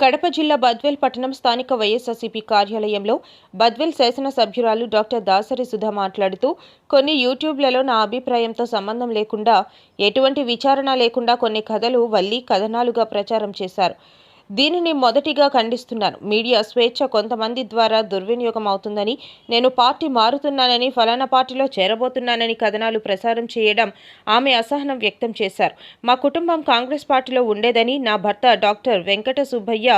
కడప జిల్లా బద్వేల్ పట్టణం స్థానిక వైఎస్ఆర్సీపీ కార్యాలయంలో బద్వేల్ శాసనసభ్యురాలు డాక్టర్ దాసరి సుధా మాట్లాడుతూ కొన్ని యూట్యూబ్లలో నా అభిప్రాయంతో సంబంధం లేకుండా ఎటువంటి విచారణ లేకుండా కొన్ని కథలు వల్లి కథనాలుగా ప్రచారం చేశారు. దీనిని మొదటిగా ఖండిస్తున్నాను. మీడియా స్వేచ్ఛ కొంతమంది ద్వారా దుర్వినియోగం అవుతుందని నేను పార్టీ మారుతున్నానని ఫలానా పార్టీలో చేరబోతున్నానని కథనాలు ప్రసారం చేయడం ఆమె అసహనం వ్యక్తం చేశారు. మా కుటుంబం కాంగ్రెస్ పార్టీలో ఉండేదని నా భర్త డాక్టర్ వెంకట సుబ్బయ్య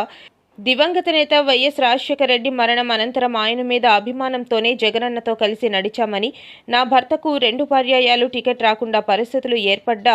దివంగత నేత వైఎస్ రాజశేఖర రెడ్డి మరణం అనంతరం ఆయన మీద అభిమానంతోనే జగనన్నతో కలిసి నడిచామని నా భర్తకు రెండు పర్యాయాలు టికెట్ రాకుండా పరిస్థితులు ఏర్పడ్డా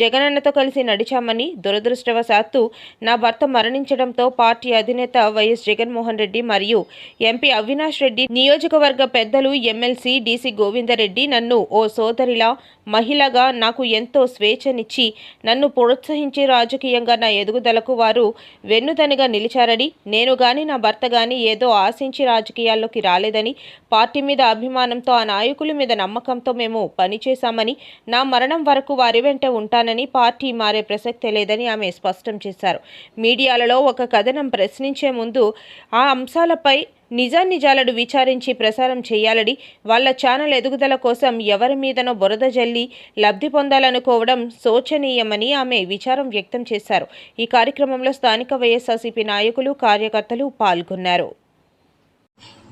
జగనన్నతో కలిసి నడిచామని దురదృష్టవశాత్తు నా భర్త మరణించడంతో పార్టీ అధినేత వైఎస్ జగన్మోహన్ రెడ్డి మరియు ఎంపీ అవినాష్ రెడ్డి నియోజకవర్గ పెద్దలు ఎమ్మెల్సీ డీసీ గోవిందరెడ్డి నన్ను ఓ సోదరిలా మహిళగా నాకు ఎంతో స్వేచ్ఛనిచ్చి నన్ను ప్రోత్సహించి రాజకీయంగా నా ఎదుగుదలకు వారు వెన్నుదనిగా నిలిచారని నేను గాని నా భర్త గాని ఏదో ఆశించి రాజకీయాల్లోకి రాలేదని పార్టీ మీద అభిమానంతో ఆ నాయకుల మీద నమ్మకంతో మేము పనిచేశామని నా మరణం వరకు వారి వెంట ఉంటానని పార్టీ మారే ప్రసక్తే లేదని ఆమె స్పష్టం చేశారు. మీడియాలలో ఒక కథనం ప్రశ్నించే ముందు ఆ అంశాలపై నిజానిజాలను విచారించి ప్రసారం చేయాలని వాళ్ళ ఛానల్ ఎదుగుదల కోసం ఎవరి మీదనో బురద జల్లి లబ్ధి పొందాలనుకోవడం శోచనీయమని ఆమె విచారం వ్యక్తం చేశారు. ఈ కార్యక్రమంలో స్థానిక వైఎస్ఆర్సీపీ నాయకులు కార్యకర్తలు పాల్గొన్నారు.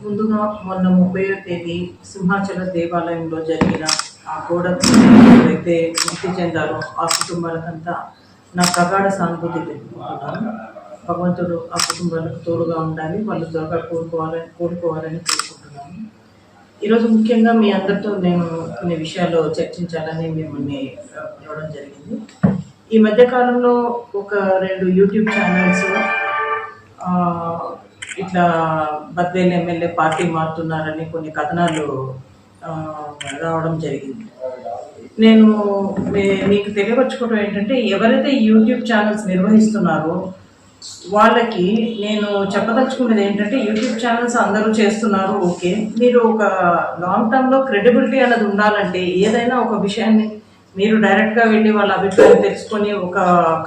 ముందుగా మొన్న ముప్పై తేదీ సింహాచల దేవాలయంలో జరిగిన ఆ గోడ అయితే మృతి చెందారో. ఆ కుటుంబాలకంతా నా ప్రగాఢ సానుభూతి తెలుపుకుంటున్నాను. భగవంతుడు ఆ కుటుంబాలకు తోడుగా ఉండాలి వాళ్ళు త్వరగా కోరుకోవాలని కోరుకోవాలని కోరుకుంటున్నాను ఈరోజు ముఖ్యంగా మీ అందరితో నేను కొన్ని విషయాలు చర్చించాలని మిమ్మల్ని పిలవడం జరిగింది. ఈ మధ్యకాలంలో ఒక రెండు యూట్యూబ్ ఛానల్స్ ఇట్లా బద్వేలు ఎమ్మెల్యే పార్టీ మారుతున్నారని కొన్ని కథనాలు రావడం జరిగింది. నేను మీకు తెలియపరచుకోవడం ఏంటంటే ఎవరైతే యూట్యూబ్ ఛానల్స్ నిర్వహిస్తున్నారో వాళ్ళకి నేను చెప్పదలుచుకున్నది ఏంటంటే యూట్యూబ్ ఛానల్స్ అందరూ చేస్తున్నారు ఓకే. మీరు ఒక లాంగ్ టర్మ్లో క్రెడిబిలిటీ అనేది ఉండాలంటే ఏదైనా ఒక విషయాన్ని మీరు డైరెక్ట్గా వెళ్ళి వాళ్ళ అభిప్రాయం తెలుసుకొని ఒక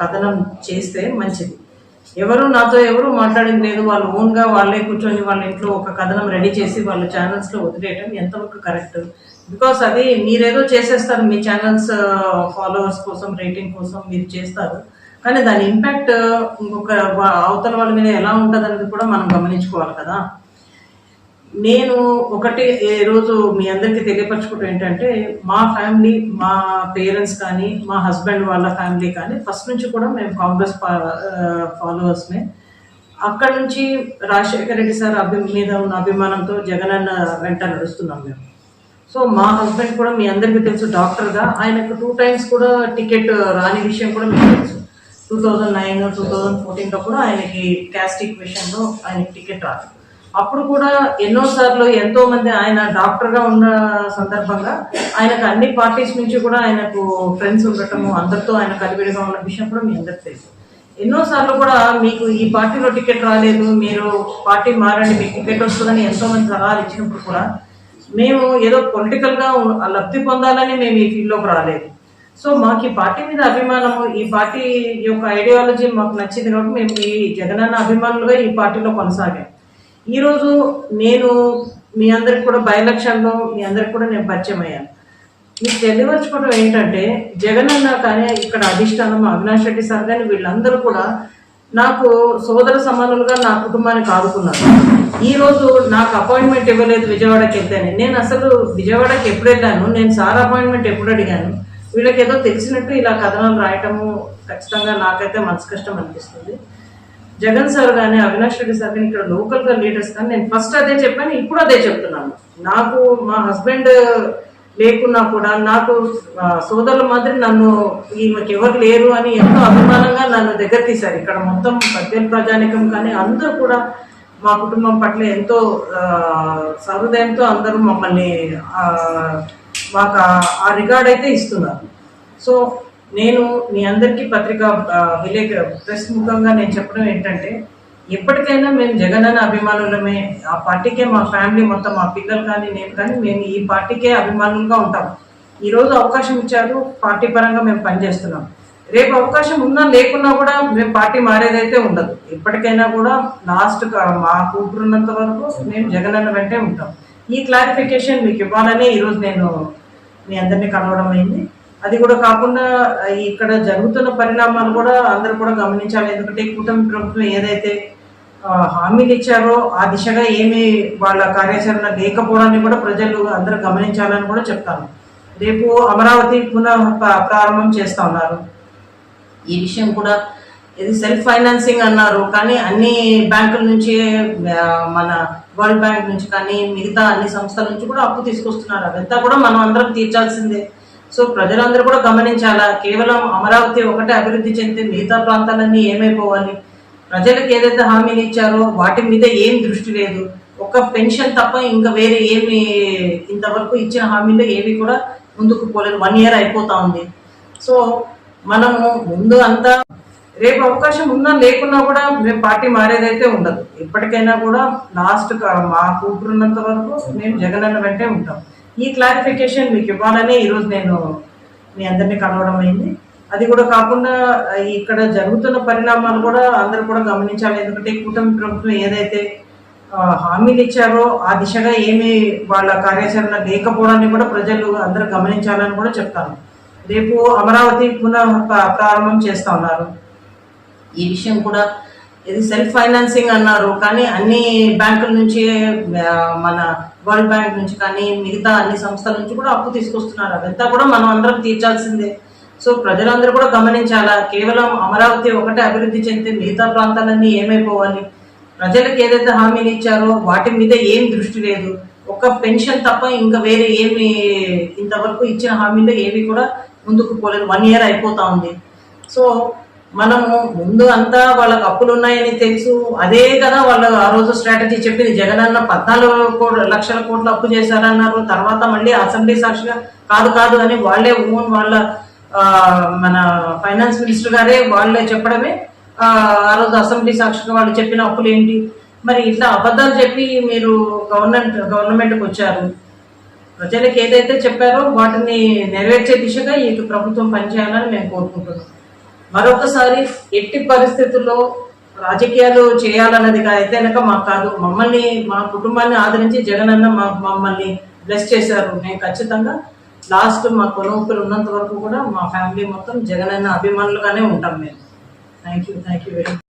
కథనం చేస్తే మంచిది. ఎవరు నాతో ఎవరు మాట్లాడింది లేదు వాళ్ళు ఓన్గా వాళ్ళే కూర్చొని వాళ్ళ ఇంట్లో ఒక కథనం రెడీ చేసి వాళ్ళ ఛానల్స్లో వదిలేయటం ఎంతవరకు కరెక్ట్ బికాస్ అది మీరేదో చేసేస్తారు మీ ఛానల్స్ ఫాలోవర్స్ uh, కోసం రేటింగ్ కోసం మీరు చేస్తారు. కానీ దాని ఇంపాక్ట్ ఇంకొక అవతల వాళ్ళ మీద ఎలా ఉంటుంది అనేది కూడా మనం గమనించుకోవాలి కదా. నేను ఒకటి ఏ రోజు మీ అందరికీ తెలియపరచుకుంటూ ఏంటంటే మా ఫ్యామిలీ మా పేరెంట్స్ కానీ మా హస్బెండ్ వాళ్ళ ఫ్యామిలీ కానీ ఫస్ట్ నుంచి కూడా మేము కాంగ్రెస్ ఫాలోవర్స్మే అక్కడ నుంచి రాజశేఖర రెడ్డి సార్ అభి మీద ఉన్న అభిమానంతో జగన్ అన్న వెంట నడుస్తున్నాం మేము. సో మా హస్బెండ్ కూడా మీ అందరికీ తెలుసు డాక్టర్గా ఆయనకు టూ టైమ్స్ కూడా టికెట్ రాని విషయం కూడా మీకు తెలుసు. Two thousand nine two thousand ఫోర్టీన్లో కూడా ఆయనకి క్యాస్టిక్ విషయంలో ఆయనకి టికెట్ రాదు అప్పుడు కూడా ఎన్నో సార్లు ఎంతో మంది ఆయన డాక్టర్గా ఉన్న సందర్భంగా ఆయనకు అన్ని పార్టీస్ నుంచి కూడా ఆయనకు ఫ్రెండ్స్ ఉండటము అందరితో ఆయన కలివిడిగా ఉన్న విషయం కూడా మీ అందరికి తెలుసు. ఎన్నో సార్లు కూడా మీకు ఈ పార్టీలో టికెట్ రాలేదు మీరు పార్టీ మారండి మీకు టికెట్ వస్తుందని ఎంతో మంది సలహాలు ఇచ్చినప్పుడు కూడా మేము ఏదో పొలిటికల్గా లబ్ధి పొందాలని మేము ఈ ఫీల్డ్లోకి రాలేదు. సో మాకు ఈ పార్టీ మీద అభిమానము ఈ పార్టీ యొక్క ఐడియాలజీ మాకు నచ్చింది కాబట్టి మేము ఈ జగనన్న అభిమానులుగా ఈ పార్టీలో కొనసాగాం. ఈరోజు నేను మీ అందరికి కూడా బై ఎలక్షన్లో మీ అందరికి కూడా నేను పరిచయం అయ్యాను. మీకు తెలియవచ్చుకోవడం ఏంటంటే జగనన్న కానీ ఇక్కడ అధిష్టానం అవినాష్ రెడ్డి సార్ కానీ వీళ్ళందరూ కూడా నాకు సోదర సమానులుగా నా కుటుంబానికి ఆదుకున్నారు ఈ రోజు నాకు అపాయింట్మెంట్ ఇవ్వలేదు విజయవాడకి వెళ్తేనే. నేను అసలు విజయవాడకి ఎప్పుడు వెళ్ళాను? నేను సార్ అపాయింట్మెంట్ ఎప్పుడు అడిగాను? వీళ్ళకి ఏదో తెలిసినట్టు ఇలా కథనాలు రాయటము ఖచ్చితంగా నాకైతే మనసు కష్టం అనిపిస్తుంది. జగన్ సార్ కానీ అవినాష్ రెడ్డి సార్ కానీ ఇక్కడ లోకల్గా లీడర్స్ కానీ నేను ఫస్ట్ అదే చెప్పాను ఇప్పుడు అదే చెప్తున్నాను. నాకు మా హస్బెండ్ లేకున్నా కూడా నాకు సోదరుల మాదిరి నన్ను ఈమెకి ఎవరు లేరు అని ఎంతో అభిమానంగా నన్ను దగ్గర తీశారు. ఇక్కడ మొత్తం పద్దెల ప్రజానికం కానీ అందరూ కూడా మా కుటుంబం పట్ల ఎంతో సహృదయంతో అందరూ మమ్మల్ని మాకు ఆ రికార్డ్ అయితే ఇస్తున్నారు. సో నేను మీ అందరికీ పత్రిక విలేక ప్రెస్ ముఖంగా నేను చెప్పడం ఏంటంటే ఎప్పటికైనా మేము జగనన్న అభిమానులమే ఆ పార్టీకే మా ఫ్యామిలీ మొత్తం మా పిల్లలు కానీ నేను కానీ మేము ఈ పార్టీకే అభిమానులుగా ఉంటాం. ఈరోజు అవకాశం ఇచ్చారు పార్టీ పరంగా మేము పనిచేస్తున్నాం. రేపు అవకాశం ఉన్నా లేకున్నా కూడా మేము పార్టీ మారేదైతే ఉండదు. ఎప్పటికైనా కూడా లాస్ట్ మా కూతురు ఉన్నంత వరకు మేము జగనన్న వెంటే ఉంటాం. ఈ క్లారిఫికేషన్ మీకు ఇవ్వాలని ఈరోజు నేను మీ అందరినీ కలవడం అయింది. అది కూడా కాకుండా ఇక్కడ జరుగుతున్న పరిణామాలు కూడా అందరూ కూడా గమనించాలి. ఎందుకంటే కూటమి ప్రభుత్వం ఏదైతే హామీలు ఇచ్చారో ఆ దిశగా ఏమి వాళ్ళ కార్యాచరణ లేకపోవడాన్ని కూడా ప్రజలు అందరూ గమనించాలని కూడా చెప్తాను రేపు అమరావతి పునః ప్రారంభం చేస్తా ఉన్నారు. ఈ విషయం కూడా ఇది సెల్ఫ్ ఫైనాన్సింగ్ అన్నారు కానీ అన్ని బ్యాంకుల నుంచి మన వరల్డ్ బ్యాంక్ నుంచి కానీ మిగతా అన్ని సంస్థల నుంచి కూడా అప్పు తీసుకొస్తున్నారు. అదంతా కూడా మనం అందరం తీర్చాల్సిందే. సో ప్రజలందరూ కూడా గమనించాలా? కేవలం అమరావతి ఒకటే అభివృద్ధి చెందితే మిగతా ప్రాంతాలన్నీ ఏమైపోవాలి? ప్రజలకు ఏదైతే హామీలు ఇచ్చారో వాటి మీద ఏం దృష్టి లేదు. ఒక పెన్షన్ తప్ప ఇంకా వేరే ఏమి ఇంతవరకు ఇచ్చిన హామీలు ఏవి కూడా ముందుకు పోలేదు. వన్ ఇయర్ అయిపోతా ఉంది. సో మనము ముందు అంతా రేపు అవకాశం ఉన్నా లేకున్నా కూడా మేము పార్టీ మారేదైతే ఉండదు. ఎప్పటికైనా కూడా లాస్ట్ మా కూతురు వరకు మేము జగనన్న వెంటే ఉంటాం. ఈ క్లారిఫికేషన్ మీకు ఇవ్వాలనే ఈరోజు నేను మీ అందరినీ కలవడం అయింది. అది కూడా కాకుండా ఇక్కడ జరుగుతున్న పరిణామాలు కూడా అందరూ కూడా గమనించాలి. ఎందుకంటే కూటమి ప్రభుత్వం ఏదైతే హామీలు ఇచ్చారో ఆ దిశగా ఏమి వాళ్ళ కార్యాచరణ లేకపోవడాన్ని కూడా ప్రజలు అందరూ గమనించాలని కూడా చెప్తాను. రేపు అమరావతి పునః ప్రారంభం చేస్తా ఉన్నారు. ఈ విషయం కూడా ఇది సెల్ఫ్ ఫైనాన్సింగ్ అన్నారు. కానీ అన్ని బ్యాంకుల నుంచి మన వరల్డ్ బ్యాంక్ నుంచి కానీ మిగతా అన్ని సంస్థల నుంచి కూడా అప్పు తీసుకొస్తున్నారు. అదంతా కూడా మనం అందరం తీర్చాల్సిందే. సో ప్రజలందరూ కూడా గమనించాలా? కేవలం అమరావతి ఒకటే అభివృద్ధి చెందితే మిగతా ప్రాంతాలన్నీ ఏమైపోవాలి? ప్రజలకు ఏదైతే హామీలు ఇచ్చారో వాటి మీద ఏం దృష్టి లేదు. ఒక పెన్షన్ తప్ప ఇంకా వేరే ఏమి ఇంతవరకు ఇచ్చిన హామీలు ఏవి కూడా ముందుకు పోలేదు. వన్ ఇయర్ అయిపోతా ఉంది. సో మనము ముందు అంతా వాళ్ళకి అప్పులు ఉన్నాయని తెలుసు. అదే కదా వాళ్ళు ఆ రోజు స్ట్రాటజీ చెప్పింది. అన్న పద్నాలుగు కోట్ల లక్షల కోట్ల అప్పు చేశారన్నారు. తర్వాత మళ్ళీ అసెంబ్లీ సాక్షిగా కాదు కాదు అని వాళ్ళే ఓన్ వాళ్ళ మన ఫైనాన్స్ మినిస్టర్ గారే వాళ్ళే చెప్పడమే. ఆ ఆ రోజు అసెంబ్లీ సాక్షిగా వాళ్ళు చెప్పిన అప్పులు ఏంటి మరి ఇట్లా అబద్ధాలు చెప్పి మీరు గవర్నమెంట్ గవర్నమెంట్కి వచ్చారు. ప్రజలకు ఏదైతే చెప్పారో వాటిని నెరవేర్చే దిశగా ఈ ప్రభుత్వం పనిచేయాలని మేము కోరుకుంటున్నాం. మరొకసారి ఎట్టి పరిస్థితుల్లో రాజకీయాలు చేయాలన్నది అయితే కనుక మాకు కాదు. మమ్మల్ని మా కుటుంబాన్ని ఆదరించి జగన్ మా మమ్మల్ని బ్లెస్ చేశారు. మేము ఖచ్చితంగా లాస్ట్ మా కొనుగోలు ఉన్నంత వరకు కూడా మా ఫ్యామిలీ మొత్తం జగనన్న అభిమానులుగానే ఉంటాం మేము. Thank you thank you very